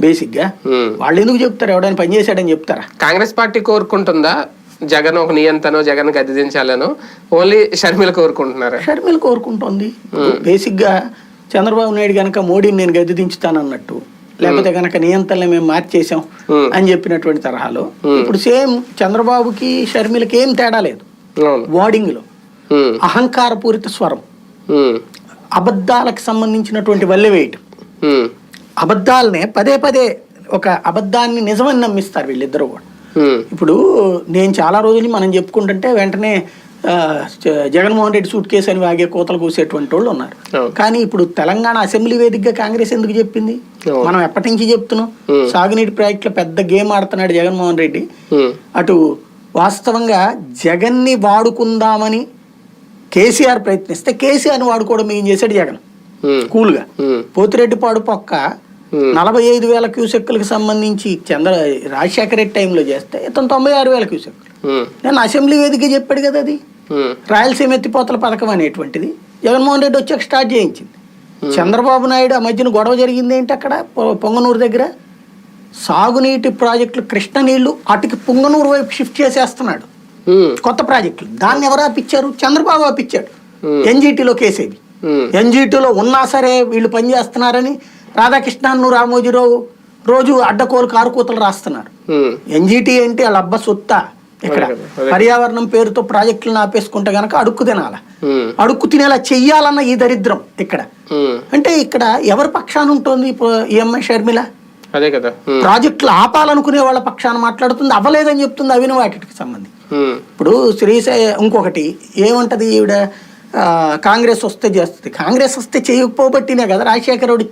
బేసిక్గా. వాళ్ళు ఎందుకు చెప్తారు? ఎవడైనా పని చేశాడని చెప్తారా? కాంగ్రెస్ పార్టీ కోరుకుంటుందా? జగన్ ఒక నియంతనో జగన్ గద్దె దించాలనో? ఓన్లీ షర్మిల కోరుకుంటున్నారా? షర్మిల కోరుకుంటోంది. బేసిక్గా చంద్రబాబు నాయుడు గనక మోడీని నేను గద్దె దించుతానన్నట్టు లేకపోతే గనక నియంత్రణలు మేము మార్చేసాం. అని చెప్పినటువంటి తరహాలో ఇప్పుడు సేమ్ చంద్రబాబుకి షర్మిలకి ఏం తేడా లేదు. వార్డింగ్లో అహంకారపూరిత స్వరం. అబద్ధాలకు సంబంధించినటువంటి వల్లె వేయటం. అబద్ధాలనే పదే పదే ఒక అబద్ధాన్ని నిజమని నమ్మిస్తారు వీళ్ళిద్దరూ కూడా. ఇప్పుడు నేను చాలా రోజులు మనం చెప్పుకుంటుంటే వెంటనే జగన్మోహన్ రెడ్డి సూట్ కేసు అని వాగే కోతలు కూసేటువంటి వాళ్ళు ఉన్నారు. కానీ ఇప్పుడు తెలంగాణ అసెంబ్లీ వేదికగా కాంగ్రెస్ ఎందుకు చెప్పింది. మనం ఎప్పటి నుంచి చెప్తున్నాం? సాగునీటి ప్రాజెక్టులో పెద్ద గేమ్ ఆడుతున్నాడు జగన్మోహన్ రెడ్డి. అటు వాస్తవంగా జగన్ని వాడుకుందామని కేసీఆర్ ప్రయత్నిస్తే కేసీఆర్ని వాడుకోవడం ఏం చేశాడు జగన్? కూల్గా. పోతిరెడ్డిపాడు పక్క. నలభై ఐదు వేల క్యూసెక్కులకు సంబంధించి చంద్ర రాజశేఖర రెడ్డి టైంలో చేస్తే ఇతను తొంభై ఆరు వేల క్యూసెక్కులు. ఉమ్, నేను అసెంబ్లీ వేదిక చెప్పాడు కదా అది. ఉమ్, రాయలసీమ ఎత్తిపోతల పథకం అనేటువంటిది జగన్మోహన్ రెడ్డి వచ్చాక స్టార్ట్ చేయించింది. చంద్రబాబు నాయుడు ఆ మధ్యన గొడవ జరిగింది ఏంటి అక్కడ? పొంగనూరు దగ్గర? సాగునీటి ప్రాజెక్టులు కృష్ణ నీళ్ళు అటుకి పొంగనూరు వైపు షిఫ్ట్ చేసేస్తున్నాడు. కొత్త ప్రాజెక్టులు. దాన్ని ఎవరు ఆపిచ్చారు? చంద్రబాబు ఆపిచ్చాడు. ఎన్జీటీలో కేసేది ఎన్జీటీలో ఉన్నా సరే వీళ్ళు పనిచేస్తున్నారని రాధాకృష్ణన్ను రామోజీరావు రోజు అడ్డకోలు కారుకూతలు రాస్తున్నారు. ఎన్జీటీ ఏంటి వాళ్ళ అబ్బ సొత్త ఇక్కడ. పర్యావరణం పేరుతో ప్రాజెక్టులను ఆపేసుకుంటే గనక అడుక్కు తినాల. అడుక్కు తినేలా చెయ్యాలన్న ఈ దరిద్రం ఇక్కడ. అంటే ఇక్కడ ఎవరి పక్షాన ఉంటుంది ఇప్పుడు ఈ అమ్మాయి షర్మిల? అదే కదా. ప్రాజెక్టులు ఆపాలనుకునే వాళ్ళ పక్షాన మాట్లాడుతుంది అవ్వలేదని చెప్తుంది అవిన వాటికి సంబంధించి. ఇప్పుడు శ్రీశై ఇంకొకటి ఏముంటది ఈవిడ? కాంగ్రెస్ వస్తే చేస్తుంది. కాంగ్రెస్ వస్తే చేయకపోబట్టినే కదా రాజశేఖర రెడ్డి